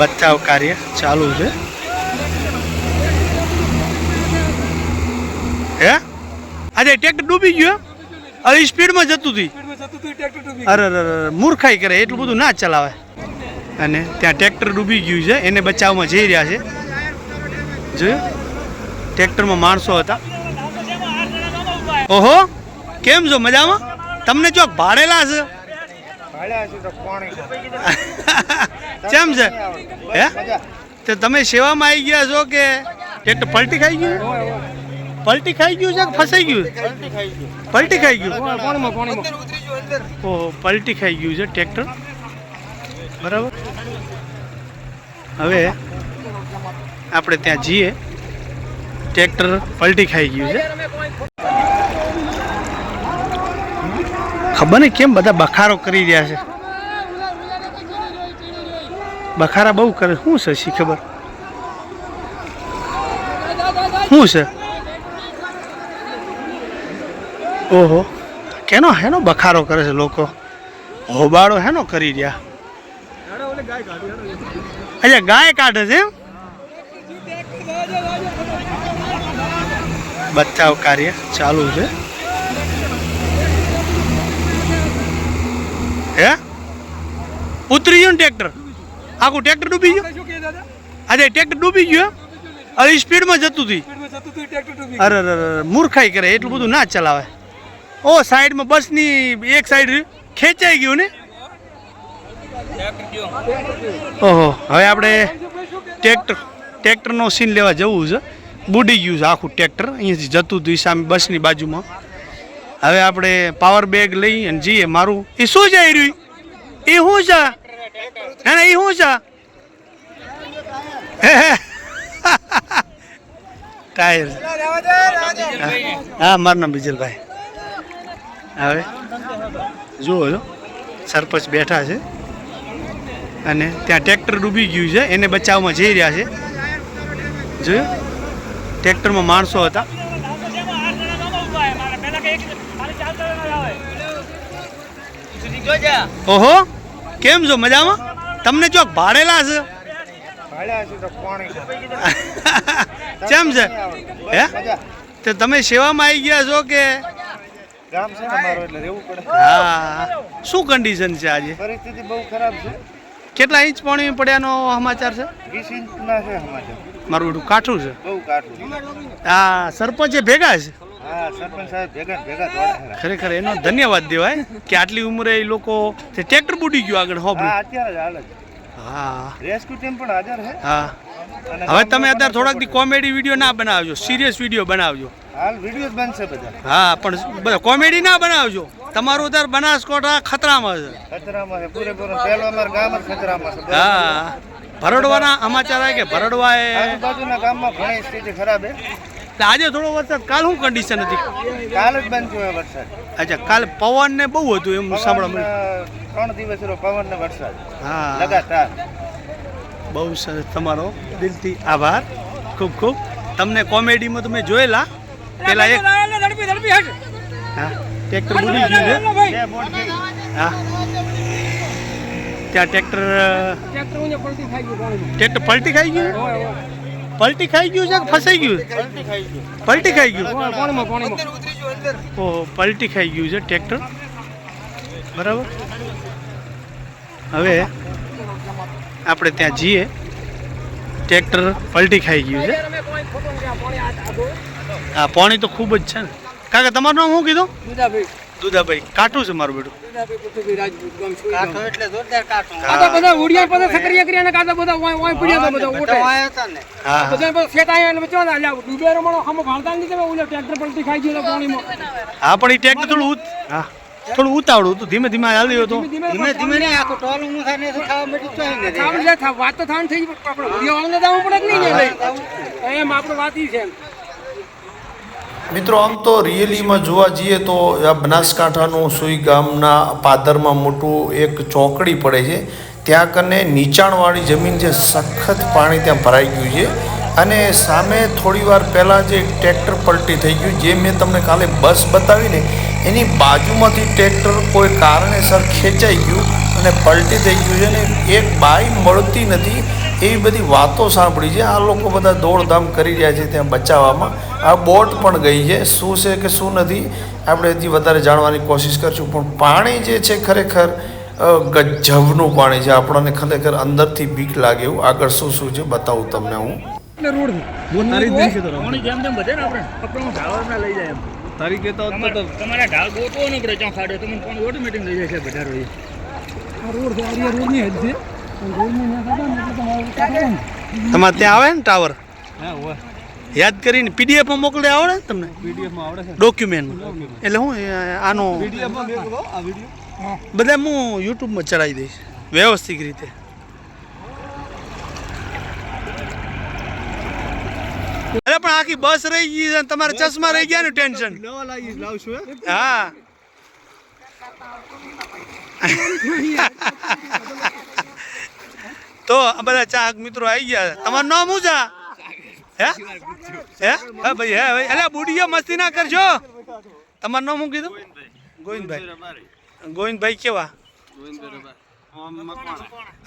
બચાવ કાર્ય ચાલુ છે. હે? આજે ટ્રેક્ટર ડૂબી ગયો અરે સ્પીડમાં જતું હતી અરે અરે અરે મૂર્ખાઈ કરે એટલું બધું ના ચલાવે. અને ત્યાં ટ્રેક્ટર ડૂબી ગયું છે એને બચાવમાં જઈ રહ્યા છે. જોયું? ટ્રેક્ટરમાં માણસો હતા. ઓહો કેમ છો મજામાં? તમને ચોક ભાડેલા છે? કેમ છે? હે? તો તમે સેવામાં આવી ગયા છો કે ટ્રેક્ટર પલટી ખાઈ ગયું? પલટી ખાઈ ગયું છે કે ફસાઈ ગયું? પલટી ખાઈ ગયું? ઓહો પલટી ખાઈ ગયું છે ટ્રેક્ટર? બરાબર? હવે આપણે ત્યાં જઈએ. ટ્રેક્ટર પલટી ખાઈ ગયું છે. ખબર નહીં કેમ બધા બખારો કરી રહ્યા છે. બખારા બહુ કરે. શું છે શી ખબર? શું છે? ઓહો. કેનો, હેનો બખારો કરે છે લોકો? હોબાળો હેનો કરી રહ્યા? અચ્છા, ગાય કાઢે છે એમ? બચાવ કાર્ય ચાલુ છે. હે? ઉતરી ગયું ટ્રેક્ટર? આખું ટ્રેક્ટર ડૂબી ગયું? આજે ટ્રેક્ટર ડૂબી ગયું અરે સ્પીડમાં જતું હતી અરે અરે અરે મૂર્ખાઈ કરે એટલું બધું ના ચલાવે. ઓ સાઈડમાં બસની એક સાઈડ ખેંચાઈ ગયું ને? ઓહો હવે આપણે ટ્રેક્ટર ટ્રેક્ટરનો સીન લેવા જવું છે. બુડી ગયું છે આખું ટ્રેક્ટર અહીંયાથી જતું હતું સામે બસની બાજુમાં. હવે આપણે પાવર બેગ લઈ અને જઈએ. મારું એ શું જાય રહ્યું? એ શું છે? ના ના એ શું છે? હે, હે. ટાયર હા મારું નામ બીજલભાઈ. હવે જુઓ જો સરપંચ બેઠા છે. અને ત્યાં ટ્રેક્ટર ડૂબી ગયું છે. એને બચાવમાં જઈ રહ્યા છે. જોયું? ટ્રેક્ટરમાં માણસો હતા. ઓહો. કેમ છો મજામાં? તમને ચોક ભાડેલા છે? કેમ છે હે? તો તમે સેવામાં આવી ગયા છો કે? હા. શું કન્ડિશન છે આજે? પરિસ્થિતિ બહુ ખરાબ છે. કેટલા ઇંચ પાણી પડ્યાનો સમાચાર છે? વીસ ઇંચના છે સમાચાર. મારું કાઠું છે. બહુ કાઠું હા સરપંચે ભેગા છે? ખરેખર એનો ધન્યવાદ દેવાય. કે આટલી ઉંમરે એ લોકો ટ્રેક્ટર બુડી ગયું આગળ હો હોબળું અત્યારે જ હાલ જ હા. રેસ્ક્યુ ટીમ પણ હાજર છે. હા. હવે તમે અત્યારે થોડાક દી કોમેડી વીડિયો ના બનાવજો સિરિયસ વીડિયો બનાવજો. હાલ વીડિયો બનશે બધા. હા પણ બધા કોમેડી ના બનાવજો. તમારું અત્યારે બનાસકોટા ખતરામાં છે. ખતરામાં છે પૂરેપૂરો પહેલો અમારું ગામ જ ખતરામાં છે. હા. ભરડવાના સમાચાર આવે કે ભરડવા એ આજુબાજુના ગામમાં ઘણી સ્થિતિ ખરાબ છે. એટલે આજે થોડો વરસાદ કાલ શું કન્ડિશન હતી? કાલ જ બંધ થયો વરસાદ. અચ્છા કાલ પવન ને બહુ હતું એમ સાંભળવા મળ્યું. ત્રણ દિવસ રહ્યો પવન ને વરસાદ. હા. લગાતાર. બહુ સરસ તમારો દિલથી આભાર. ખૂબ ખૂબ. તમને કોમેડીમાં તમે જોયેલા. પેલા એક હા ટ્રેક્ટર બુડી ગયું છે. હા. ત્યાં ટ્રેક્ટર ટ્રેક્ટર પલટી ખાઈ ગયું પલટી ખાઈ ગયું? છે કે ફસાઈ ગયું? પલટી ખાઈ ગયું. પલટી ખાઈ ગયું? ઓહો પલટી ખાઈ ગયું છે ટ્રેક્ટર? બરાબર? હવે આપણે ત્યાં જઈએ. ટ્રેક્ટર પલટી ખાઈ ગયું છે. હા પાણી તો ખૂબ જ છે ને. કાકા તમારું નામ શું કીધું? દુધાભાઈ કાઠું છે મારું બેટું. કાઠો એટલે જોરદાર કાઠો. હા. બધા ઉડિયા પાસે સકરિયા કર્યા ને કાતા બધા ઓય ઓય પડ્યા બધા ઓટે હા બધા બધા સેટ આયા ને બચવા અલ્યા ડુબેરો મણો હમ ભાળતા નથી તમે ઓલો ટ્રેક્ટર પલટી ખાઈ ગયો પાણીમાં. હા પણ ટ્રેક્ટર થોડું ઉત હા. થોડું ઉતાવળું હતું ધીમે ધીમે હાલ્યું હતું. ધીમે ધીમે નહીં આખું ટોલ ઊંધું થાય ને ખાવા મળી જ ને આપણે જે વાત તો થાન થઈ પણ આપણે ઉડિયા વાળાને જવું પડે કે નહીં એમ આપણો વાત ઈ છે. મિત્રો, આમ તો રિયલીમાં જોવા જઈએ તો આ બનાસકાંઠાનું સુઈ ગામના પાદરમાં મોટું એક ચોકડી પડે છે. ત્યાં કને નીચાણવાળી જમીન છે સખત પાણી ત્યાં ભરાઈ ગયું છે. અને સામે થોડી વાર પહેલાં જે ટ્રેક્ટર પલટી થઈ ગયું, જે મેં તમને કાલે બસ બતાવીને એની બાજુમાંથી ટ્રેક્ટર કોઈ કારણેસર ખેંચાઈ ગયું અને પલટી થઈ ગયું છે ને એક બાઈ મળતી નથી. એવી બધી વાતો સાંભળી છે. આ લોકો બધા દોડધામ કરી રહ્યા છે ત્યાં બચાવવામાં. આ બોટ પણ ગઈ છે. શું છે કે શું નથી આપણે હજી વધારે જાણવાની કોશિશ કરશું. પણ પાણી જે છે ખરેખર ગજબનું પાણી છે. આપણને ખરેખર અંદરથી બીક લાગે એવું. આગળ શું શું છે બતાવું તમને હું. તમારે ત્યાં આવે ને ટાવર હા હોય. યાદ કરીને પીડીએફમાં મોકલે આવડે ને તમને? પીડીએફમાં આવડે છે. ડોક્યુમેન્ટમાં એટલે હું આનો પીડીએફમાં મેં આ વીડિયો બધા હું યુટ્યુબમાં ચડાવી દઈશ. વ્યવસ્થિત રીતે. અરે પણ આખી બસ રહી ગઈ છે અને તમારા ચશ્મા રહી ગયા ને ટેન્શન? નવા લાવી લાવશું હે? હા. તો આ બધા ચાહક મિત્રો આવી ગયા તમારું નામ શું છે? હે? હે? હા ભાઈ હે ભાઈ અલ્યા બુડીઓ મસ્તી ના કરજો તમારું નામ શું કીધું? ગોવિંદભાઈ. ગોવિંદભાઈ કેવા?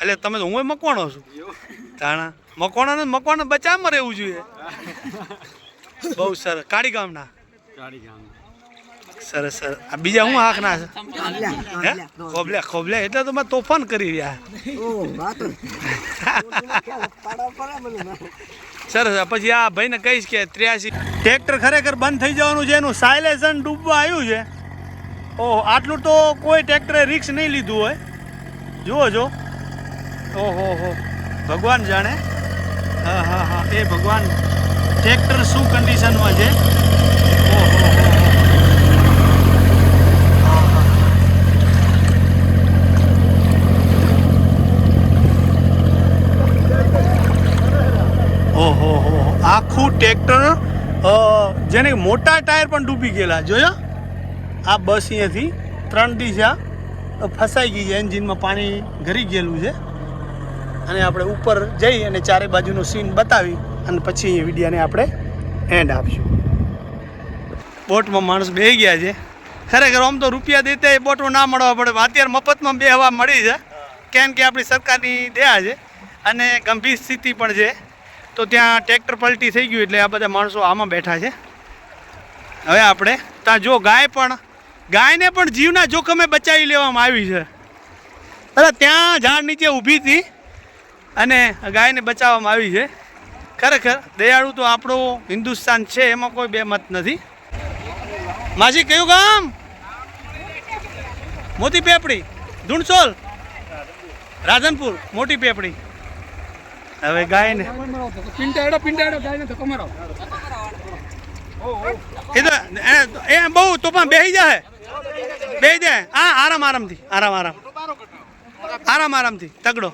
એટલે તમે તો હું મકવાણો છું. તાણા. મકવાણા ને મકવાણા બચાવમાં રહેવું જોઈએ. બહુ સરસ. કાળી ગામના. સરસ સરસ. આ બીજા હું આંખ ના ખોભલ્યા ખોબલે ખોબલે એટલે તો મેં તોફાન કરી રહ્યા. સરસ. પછી આ ભાઈને કહીશ કે ત્ર્યાસી. ટ્રેક્ટર ખરેખર બંધ થઈ જવાનું છે, એનું સાયલેશન ડૂબવા આવ્યું છે. ઓહો, આટલું તો કોઈ ટ્રેક્ટરે રિક્સ નહીં લીધું હોય. જુઓ જો ઓહો હો ભગવાન જાણે. હા હા હા. એ ભગવાન. ટ્રેક્ટર શું કન્ડિશનમાં છે ઓહો હો હો. ઓહો હો આખું ટ્રેક્ટર જેને મોટા ટાયર પણ ડૂબી ગયેલા, જોયો? આ બસ અહીંયાથી ત્રણ દિશા ફસાઈ ગઈ છે, એન્જિનમાં પાણી ઘરી ગયેલું છે. અને આપણે ઉપર જઈ અને ચારે બાજુનો સીન બતાવી અને પછી એ વિડીયાને આપણે એન્ડ આપશું. બોટમાં માણસ બે ગયા છે. ખરેખર આમ તો રૂપિયા દેતા એ બોટમાં ના મળવા પડે, અત્યારે મફતમાં બે હવા મળી છે. કેમ કે આપણી સરકારની દયા છે અને ગંભીર સ્થિતિ પણ છે. તો ત્યાં ટ્રેક્ટર પલટી થઈ ગયું એટલે આ બધા માણસો આમાં બેઠા છે. હવે આપણે ત્યાં જો ગાય પણ, ગાયને પણ જીવના જોખમે બચાવી લેવામાં આવી છે. અરે ત્યાં ઝાડ નીચે ઊભી હતી અને ગાયને બચાવવામાં આવી છે. ખરેખર દયાળુ તો આપણો હિન્દુસ્તાન છે, એમાં કોઈ બે મત નથી. માજી, કયું ગામ? મોતી પેપડી, ધૂણસોલ, રાધનપુર, મોટી પેપડી. હવે ગાયને પિંટાડો પિંટાડો ધક્કો મારો તો એ- એ બહુ તોફાન બેસી જાય બેસી જાય હા આરામ આરામથી આરામ આરામ. આરામ આરામથી તગડો.